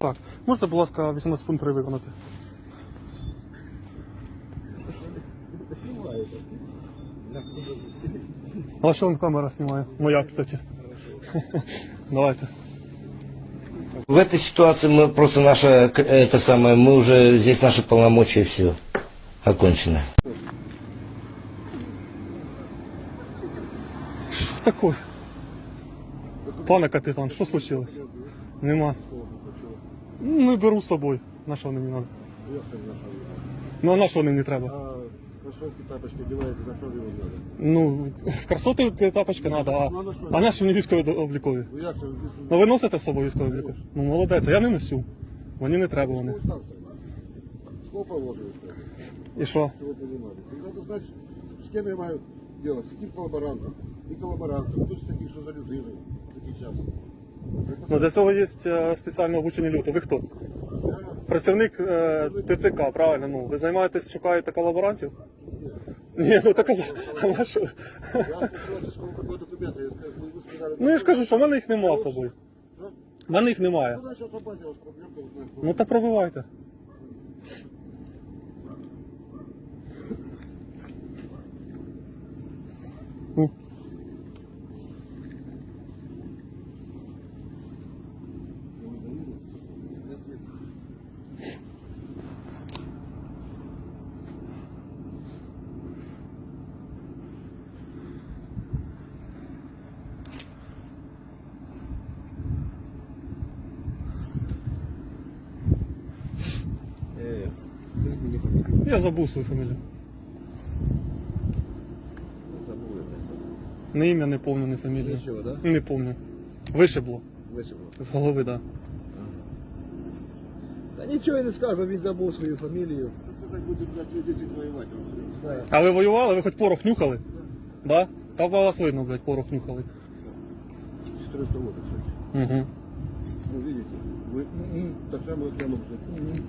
Так, можете, будь ласка, 18 пункт 3 виконати? А що он камера знімає? Моя, кстати. Давайте. В этой ситуации мы просто наша, к- это самое, мы уже, здесь наши полномочия все окончено. Що таке? Пане капітан, що случилось? Нема. Ну, беру з собою. На що вони мені треба? Ну а на що вони не треба? А кроссовки, тапочки одеваете, за что его надо? Ну, красоти тапочки треба, а, Ну, а на що? а наші мені військові облікові. Ну як це? Ну ви носите з собою військові облікові? Ну молодець, а я не носю. Мені не треба вони. Сколько вложили? І що? Вы понимали. И надо знать, с кем я имею дело, с каким коллаборантом. Не коллаборантом, кто с таких, что за людьми таких час. Ну для цього є е, спеціально обучені люди. Ви хто? Працівник е, ТЦК, правильно? Ну, ви займаєтесь, шукаєте колаборантів? Ні, ну так а на що? Ну я ж кажу, що в мене їх нема з собою. Что? В мене їх немає. Ну, так в базе у вас проблемка, вы знаете. Ну так пробивайте. Ну. Я забув свою фамілію. Не ім'я, не помню, не фамілію. Нічого, да? Не помню. Вишибло. Вышибло. З голови, так. Та нічого я не скажу, він забув свою фамілію. Ты так будем, блядь, 10 воевать. Да. А ви воювали? Ви хоч порох нюхали? Да? Та по вас видно, блядь, порох нюхали. 400 вот, кстати. Угу. Ну, видите, вы так само, как я могу сказать.